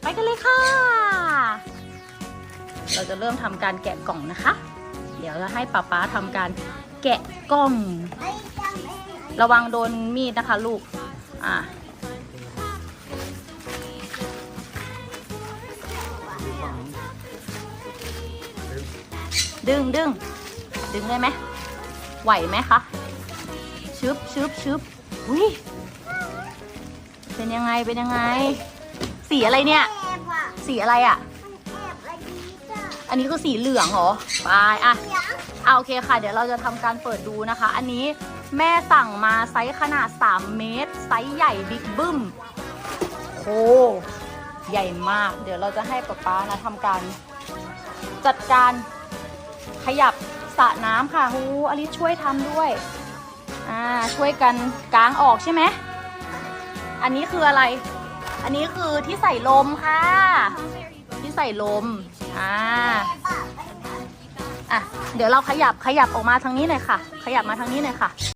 ไปกันเลยค่ะ เราจะเริ่มทำการแกะกล่องนะคะ เดี๋ยวจะให้ป๊าป๊าทำการแกะกล่อง ระวังโดนมีดนะคะลูก อะดึงดึงดึงได้ไหมไหวไหมคะชึบชึบชึบอุ้ยเป็นยังไงเป็นยังไง สีอะไรเนี่ย แอบอะสีอะไรอะ่ะ มันแอบอะไรดีจ้ะอันนี้คือสีเหลืองเหรอไปอะเสียงเอาโอเคค่ะ เดี๋ยวเราจะทำการเปิดดูนะคะ อันนี้แม่สั่งมาไซส์ขนาด 3 เมตร ไซส์ใหญ่บิ๊กบึ้มโอ้ใหญ่มาก เดี๋ยวเราจะให้ป๊าป๊านะทำการ จัดการขยับสระน้ำค่ะฮูอลิซช่วยทำด้วย อ่า ช่วยกันกางออกใช่ไหม อันนี้คืออะไร อันนี้คือที่ใส่ลมค่ะ ที่ใส่ลม อ่า อะ เดี๋ยวเราขยับขยับออกมาทางนี้หน่อยค่ะ ขยับมาทางนี้หน่อยค่ะ